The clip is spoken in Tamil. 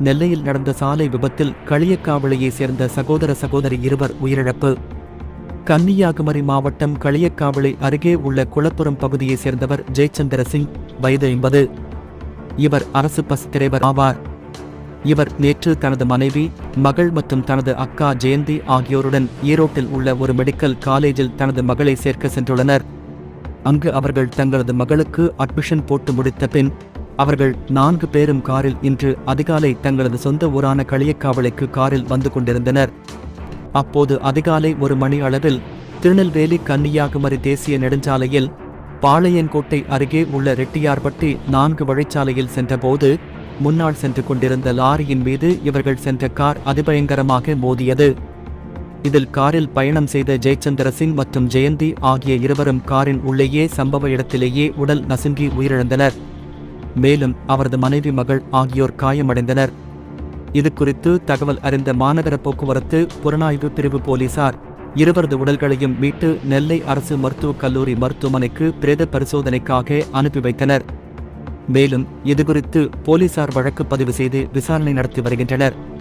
நெல்லையில் நடந்த சாலை விபத்தில் களியக்காவளையைச் சேர்ந்த சகோதர சகோதரி இருவர் உயிரிழப்பு. கன்னியாகுமரி மாவட்டம் களியக்காவளை அருகே உள்ள குளப்புறம் பகுதியைச் சேர்ந்தவர் ஜெயச்சந்திர சிங் வயது ஐம்பது. இவர் அரசு பஸ் டிரைவர் ஆவார். இவர் நேற்று தனது மனைவி மகள் மற்றும் தனது அக்கா ஜெயந்தி ஆகியோருடன் ஈரோட்டில் உள்ள ஒரு மெடிக்கல் காலேஜில் தனது மகளை சேர்க்க சென்றுள்ளனர். அங்கு அவர்கள் தங்களது மகளுக்கு அட்மிஷன் போட்டு முடித்த பின் அவர்கள் நான்கு பேரும் காரில் இன்று அதிகாலை தங்களது சொந்த ஊரான களியக்காவலைக்கு காரில் வந்து கொண்டிருந்தனர். அப்போது அதிகாலை ஒரு மணி அளவில் திருநெல்வேலி கன்னியாகுமரி தேசிய நெடுஞ்சாலையில் பாளையங்கோட்டை அருகே உள்ள ரெட்டியார்பட்டி நான்கு வழிச்சாலையில் சென்றபோது முன்னால் சென்று கொண்டிருந்த லாரியின் மீது இவர்கள் சென்ற கார் அதிபயங்கரமாக மோதியது. இதில் காரில் பயணம் செய்த ஜெயச்சந்திர சிங் மற்றும் ஜெயந்தி ஆகிய இருவரும் காரின் உள்ளேயே சம்பவ இடத்திலேயே உடல் நசுங்கி உயிரிழந்தனர். மேலும் அவரது மனைவி மகள் ஆகியோர் காயமடைந்தனர். இது குறித்து தகவல் அறிந்த மாநகர போக்குவரத்து புலனாய்வு பிரிவு போலீசார் இருவரது உடல்களையும் மீட்டு நெல்லை அரசு மருத்துவக் கல்லூரி மருத்துவமனைக்கு பிரேத பரிசோதனைக்காக அனுப்பி வைத்தனர். மேலும் இதுகுறித்து போலீசார் வழக்கு பதிவு செய்து விசாரணை நடத்தி வருகின்றனர்.